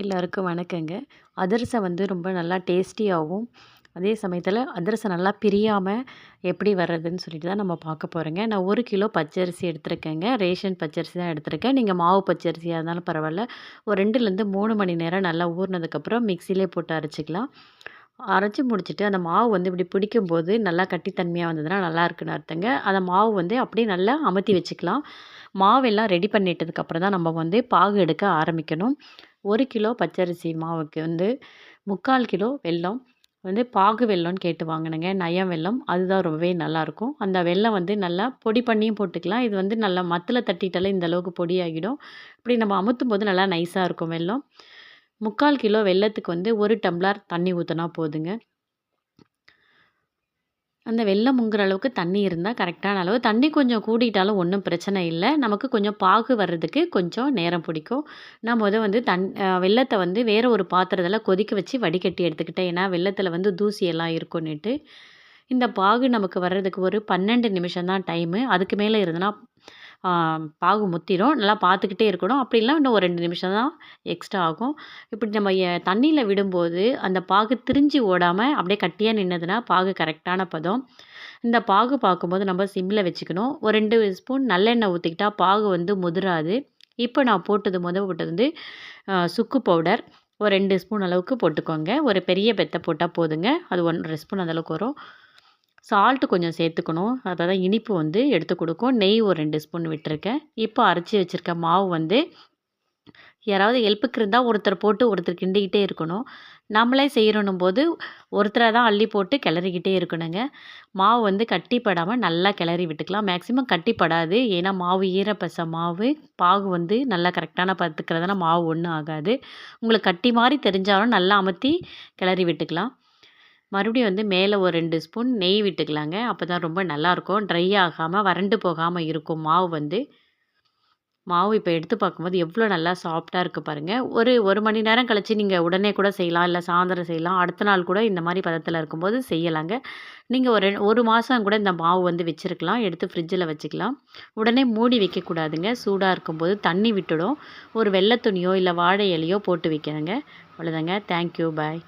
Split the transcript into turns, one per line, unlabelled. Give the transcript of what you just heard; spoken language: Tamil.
எல்லாருக்கும் வணக்கங்க. அதிரசம் வந்து ரொம்ப நல்லா டேஸ்டியாகவும் அதே சமயத்தில் அதிரசம் நல்லா பிரியாமல் எப்படி வர்றதுன்னு சொல்லிட்டு தான் நம்ம பார்க்க போகிறோங்க நான் ஒரு கிலோ பச்சரிசி எடுத்திருக்கேங்க. ரேஷன் பச்சரிசி தான் எடுத்திருக்கேன். நீங்கள் மாவு பச்சரிசியாக இருந்தாலும் பரவாயில்ல ஒரு 2லேருந்து 3 மணி நேரம் நல்லா ஊறினதுக்கப்புறம் மிக்சிலே போட்டு அரைச்சிக்கலாம். அரைச்சி முடிச்சுட்டு அந்த மாவு வந்து இப்படி பிடிக்கும்போது நல்லா கட்டித்தன்மையாக வந்ததுன்னா நல்லாயிருக்குன்னு அர்த்தங்க. அந்த மாவு வந்து அப்படியே நல்லா அமுத்தி வச்சுக்கலாம். மாவெல்லாம் ரெடி பண்ணிட்டதுக்கப்புறம் தான் நம்ம வந்து பாகு எடுக்க ஆரம்பிக்கணும். ஒரு கிலோ பச்சரிசி மாவுக்கு வந்து 3/4 கிலோ வெல்லம் வந்து பாகு வெல்லம்னு கேட்டு வாங்கினங்க நயம் வெல்லம். அதுதான் ரொம்பவே நல்லாயிருக்கும். அந்த வெல்லம் வந்து நல்லா பொடி பண்ணியும் போட்டுக்கலாம். இது வந்து நல்லா மத்தில் தட்டிட்டாலே இந்த அளவுக்கு பொடியாகிடும். இப்படி நம்ம அமுத்தும் போது நல்லா நைஸாக இருக்கும் வெல்லம். 3/4 கிலோ வெல்லத்துக்கு வந்து ஒரு டம்ளர் தண்ணி ஊற்றினா போதுங்க. அந்த வெள்ளம் முங்குற அளவுக்கு தண்ணி இருந்தால் கரெக்டான அளவு. தண்ணி கொஞ்சம் கூடிட்டாலும் ஒன்றும் பிரச்சனை இல்லை நமக்கு கொஞ்சம் பாகு வர்றதுக்கு கொஞ்சம் நேரம் பிடிக்கும். நான் முத வந்து தண் வெள்ளத்தை வந்து வேறு ஒரு பாத்திரத்தில் கொதிக்க வச்சு வடிகட்டி எடுத்துக்கிட்டேன். ஏன்னா வெள்ளத்தில் வந்து தூசியெல்லாம் இருக்கும்னுட்டு இந்த பாகு நமக்கு வர்றதுக்கு ஒரு 12 நிமிஷம் தான் டைமு. அதுக்கு மேலே இருந்தனா பாகு முத்திரும். நல்லா பார்த்துக்கிட்டே இருக்கணும். அப்படி இன்னும் ஒரு ரெண்டு நிமிஷம் தான் எக்ஸ்ட்ரா ஆகும். இப்படி நம்ம தண்ணியில் விடும்போது அந்த பாகு திரிஞ்சு ஓடாமல் அப்படியே கட்டியா நின்னதுன்னா பாகு கரெக்டான பதம். இந்த பாகு பார்க்கும்போது நம்ம சிம்மில் வச்சுக்கணும். ஒரு ரெண்டு ஸ்பூன் நல்லெண்ணெய் ஊற்றிக்கிட்டால் பாகு வந்து முதிராது. இப்போ நான் போட்டது முதல் போட்டது வந்து சுக்கு பவுடர். ஒரு ரெண்டு ஸ்பூன் அளவுக்கு போட்டுக்கோங்க. ஒரு பெரிய பெத்தை போட்டால் போதுங்க. அது 1 1/2 ஸ்பூன் அந்த அளவுக்கு வரும். சால்ட்டு கொஞ்சம் சேர்த்துக்கணும். அப்பதான் இனிப்பு வந்து எடுத்து கொடுக்கும் நெய் ஒரு ரெண்டு ஸ்பூன் விட்டுருக்கேன். இப்போ அரைச்சி வச்சுருக்க மாவு வந்து யாராவது ஹெல்ப்புக்கு இருந்தால் ஒருத்தர் போட்டு ஒருத்தர் கிண்டிக்கிட்டே இருக்கணும். நம்மளே செய்யறனும் போது ஒருத்தரை தான் அள்ளி போட்டு கிளறிக்கிட்டே இருக்கணுங்க. மாவு வந்து கட்டிப்படாமல் நல்லா கிளறி விட்டுக்கலாம். மேக்ஸிமம் கட்டிப்படாது ஏன்னா மாவு ஈரப்பச மாவு. பாகு வந்து நல்லா கரெக்டான பதத்துக்கு மாவு ஒன்றும் ஆகாது. உங்களுக்கு கட்டி மாதிரி தெரிஞ்சாலும் நல்லா அமர்த்தி கிளறி விட்டுக்கலாம். மறுபடியும் வந்து மேலே ஒரு ரெண்டு ஸ்பூன் நெய் விட்டுக்கலாங்க. அப்போ தான் ரொம்ப நல்லாயிருக்கும். ட்ரை ஆகாமல் வறண்டு போகாமல் இருக்கும் மாவு வந்து. மாவு இப்போ எடுத்து பார்க்கும்போது எவ்வளோ நல்லா சாஃப்டாக இருக்குது பாருங்கள் ஒரு ஒரு மணி நேரம் கழித்து நீங்கள் உடனே கூட செய்யலாம். இல்லை சாயந்தரம் செய்யலாம். அடுத்த நாள் கூட இந்த மாதிரி பதத்தில் இருக்கும்போது செய்யலாங்க. நீங்கள் ஒரு ஒரு மாதம் கூட இந்த மாவு வந்து வச்சிருக்கலாம். எடுத்து ஃப்ரிட்ஜில் வச்சுக்கலாம். உடனே மூடி வைக்கக்கூடாதுங்க. சூடாக இருக்கும்போது தண்ணி விட்டுடும். ஒரு வெள்ளை துணியோ, இல்லை வாழை இலையோ போட்டு வைக்கணுங்க. அவ்வளோதாங்க. Thank you. பாய்.